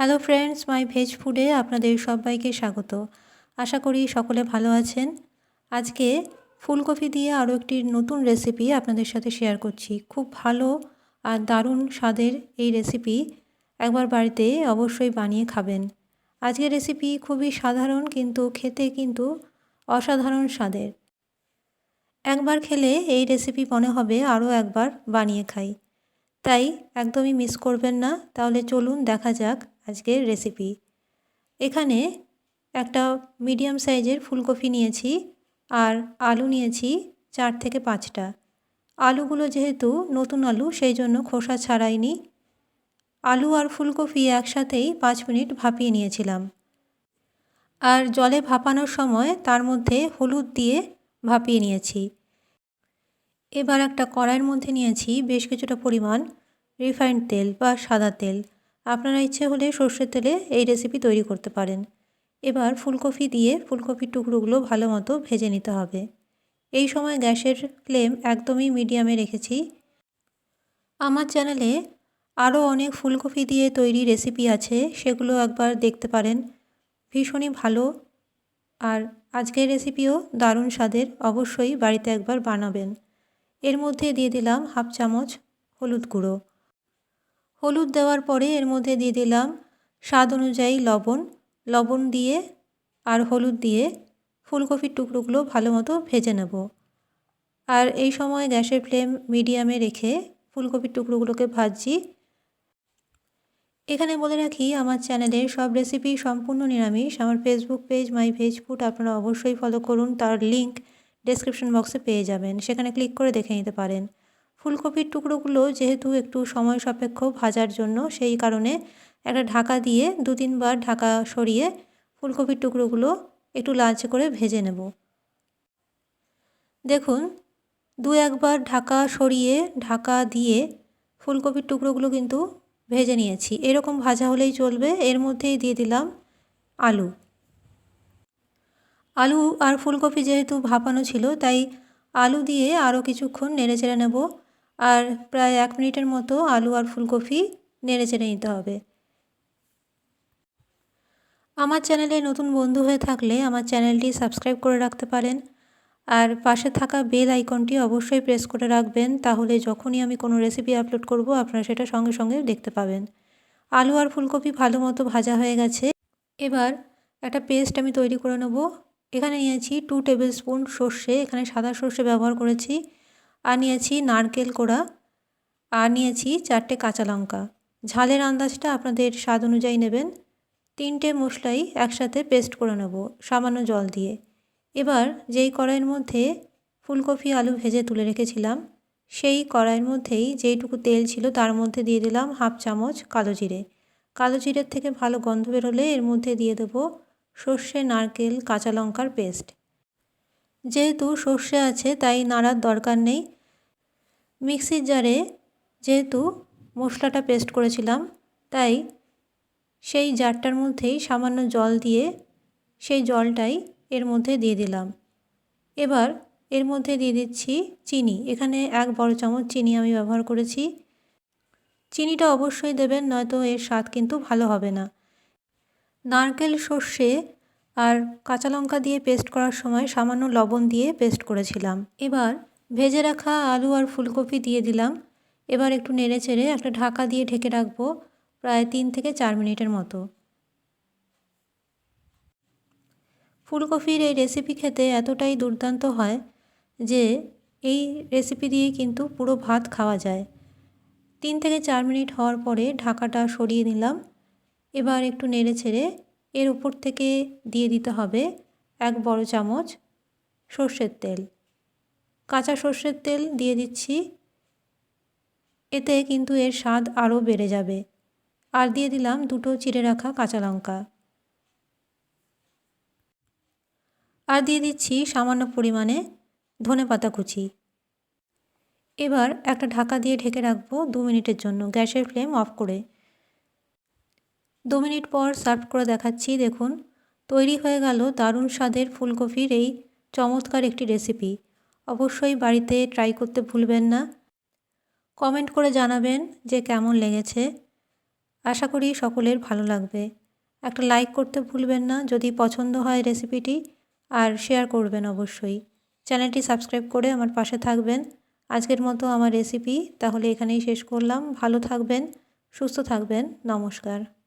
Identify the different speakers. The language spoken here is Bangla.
Speaker 1: হ্যালো ফ্রেন্ডস মাই ভেজ ফুডে আপনাদের সবাইকে স্বাগত। আশা করি সকলে ভালো আছেন। আজকে ফুলকপি দিয়ে আরও একটি নতুন রেসিপি আপনাদের সাথে শেয়ার করছি। খুব ভালো আর দারুণ স্বাদের এই রেসিপি একবার বাড়িতে অবশ্যই বানিয়ে খাবেন। আজকের রেসিপি খুবই সাধারণ কিন্তু খেতে কিন্তু অসাধারণ স্বাদের। একবার খেলে এই রেসিপি মনে হবে আরও একবার বানিয়ে খাই। তাই একদমই মিস করবেন না। তাহলে চলুন দেখা যাক আজকের রেসিপি এখানে একটা মিডিয়াম সাইজের ফুলকপি নিয়েছি আর আলু নিয়েছি চার থেকে পাঁচটা। আলুগুলো যেহেতু নতুন আলু, সেই জন্য খোসা ছাড়াইনি। আলু আর ফুলকপি একসাথেই পাঁচ মিনিট ভাপিয়ে নিয়েছিলাম। আর জলে ভাপানোর সময় তার মধ্যে হলুদ দিয়ে ভাপিয়ে নিয়েছি। এবার একটা কড়াইয়ের মধ্যে নিয়েছি বেশ কিছুটা পরিমাণ রিফাইন্ড তেল বা সাদা তেল। আপনারা ইচ্ছে হলে সর্ষের তেলে এই রেসিপি তৈরি করতে পারেন। এবার ফুলকপি দিয়ে ফুলকপির টুকরোগুলো ভালো মতো ভেজে নিতে হবে। এই সময় গ্যাসের ফ্লেম একদমই মিডিয়ামে রেখেছি। আমার চ্যানেলে আরও অনেক ফুলকপি দিয়ে তৈরি রেসিপি আছে, সেগুলো একবার দেখতে পারেন। ভীষণই ভালো। আর আজকের রেসিপিও দারুণ স্বাদের, অবশ্যই বাড়িতে একবার বানাবেন। এর মধ্যে দিয়ে দিলাম হাফ চামচ হলুদ গুঁড়ো। হলুদ দেওয়ার পরে এর মধ্যে দিয়ে দিলাম স্বাদ অনুযায়ী লবণ লবণ দিয়ে আর হলুদ দিয়ে ফুলকপির টুকরোগুলো ভালো মতো ভেজে নেব। আর এই সময় গ্যাসের ফ্লেম মিডিয়ামে রেখে ফুলকপির টুকরোগুলোকে ভাজছি। এখানে বলে রাখি, আমার চ্যানেলের সব রেসিপি সম্পূর্ণ নিরামিষ। আমার Facebook page my veg food আপনারা অবশ্যই ফলো করুন। তার লিঙ্ক ডেসক্রিপশন বক্সে পেয়ে যাবেন। সেখানে ক্লিক করে দেখে নিতে পারেন। ফুলকপির টুকরোগুলো যেহেতু একটু সময় সাপেক্ষ ভাজার জন্য, সেই কারণে একটা ঢাকা দিয়ে দু তিনবার ঢাকা সরিয়ে ফুলকপির টুকরোগুলো একটু লালচে করে ভেজে নেব। দেখুন, দু একবার ঢাকা সরিয়ে ঢাকা দিয়ে ফুলকপির টুকরোগুলো কিন্তু ভেজে নিয়েছি। এরকম ভাজা হলেই চলবে। এর মধ্যেই দিয়ে দিলাম আলু। আলু আর ফুলকপি যেহেতু ভাপানো ছিল, তাই আলু দিয়ে আরও কিছুক্ষণ নেড়ে চেড়ে নেব। আর প্রায় এক মিনিটের মতো আলু আর ফুলকপি নেড়ে চেড়ে নিতে হবে। আমার চ্যানেলে নতুন বন্ধু হয়ে থাকলে আমার চ্যানেলটি সাবস্ক্রাইব করে রাখতে পারেন। আর পাশে থাকা বেল আইকনটি অবশ্যই প্রেস করে রাখবেন, তাহলে যখনই আমি কোনো রেসিপি আপলোড করব, আপনারা সেটা সঙ্গে সঙ্গে দেখতে পাবেন। আলু আর ফুলকপি ভালো মতো ভাজা হয়ে গেছে। এবার একটা পেস্ট আমি তৈরি করে নেব। এখানে নিয়েছি টু টেবিল স্পুন সর্ষে, এখানে সাদা সর্ষে ব্যবহার করেছি। আর নিয়েছি নারকেল কোড়া, আর নিয়েছি চারটে কাঁচা লঙ্কা। ঝালের আন্দাজটা আপনাদের স্বাদ অনুযায়ী নেবেন। তিনটে মশলাই একসাথে পেস্ট করে নেব সামান্য জল দিয়ে। এবার যেই কড়াইয়ের মধ্যে ফুলকপি, আলু ভেজে তুলে রেখেছিলাম, সেই কড়াইয়ের মধ্যেই যেইটুকু তেল ছিল তার মধ্যে দিয়ে দিলাম হাফ চামচ কালো জিরে। কালো জিরের থেকে ভালো গন্ধ বেরোলে এর মধ্যে দিয়ে দেবো সর্ষে, নারকেল, কাঁচা লঙ্কার পেস্ট। যেহেতু সর্ষে আছে, তাই নাড়ার দরকার নেই। মিক্সির জারে যেহেতু মশলাটা পেস্ট করেছিলাম, তাই সেই জারটার মধ্যেই সামান্য জল দিয়ে সেই জলটাই এর মধ্যে দিয়ে দিলাম। এবার এর মধ্যে দিয়ে দিচ্ছি চিনি। এখানে এক বড় চামচ চিনি আমি ব্যবহার করেছি। চিনিটা অবশ্যই দেবেন, নয়তো এর স্বাদ কিন্তু ভালো হবে না। নারকেল সর্ষে আর কাঁচা লঙ্কা দিয়ে পেস্ট করার সময় সামান্য লবণ দিয়ে পেস্ট করেছিলাম। এবার ভেজে রাখা আলু আর ফুলকপি দিয়ে দিলাম। এবার একটু নেড়ে চেড়ে একটা ঢাকা দিয়ে ঢেকে রাখব প্রায় তিন থেকে চার মিনিটের মতো। ফুলকপির এই রেসিপি খেতে এতটাই দুর্দান্ত হয় যে এই রেসিপি দিয়ে কিন্তু পুরো ভাত খাওয়া যায়। তিন থেকে চার মিনিট হওয়ার পরে ঢাকাটা সরিয়ে নিলাম। এবার একটু নেড়ে ছেড়ে এর উপর থেকে দিয়ে দিতে হবে এক বড় চামচ সর্ষের তেল। কাঁচা সর্ষের তেল দিয়ে দিচ্ছি। এতে কিন্তু এর স্বাদ আরও বেড়ে যাবে। আর দিয়ে দিলাম দুটো চিড়ে রাখা কাঁচা লঙ্কা। আর দিয়ে দিচ্ছি সামান্য পরিমাণে ধনে পাতা কুচি। এবার একটা ঢাকা দিয়ে ঢেকে রাখব দু মিনিটের জন্য। গ্যাসের ফ্লেম অফ করে দু মিনিট পর সার্ভ করে দেখাচ্ছি, দেখুন। তৈরি হয়ে গেল দারুণ স্বাদের ফুলকপির এই চমৎকার একটি রেসিপি অবশ্যই বাড়িতে ট্রাই করতে ভুলবেন না। কমেন্ট করে জানাবেন যে কেমন লেগেছে। আশা করি সকলের ভালো লাগবে। একটা লাইক করতে ভুলবেন না যদি পছন্দ হয় রেসিপিটি আর শেয়ার করবেন অবশ্যই। চ্যানেলটি সাবস্ক্রাইব করে আমার পাশে থাকবেন। আজকের মতো আমার রেসিপি তাহলে এখানেই শেষ করলাম। ভালো থাকবেন, সুস্থ থাকবেন। নমস্কার।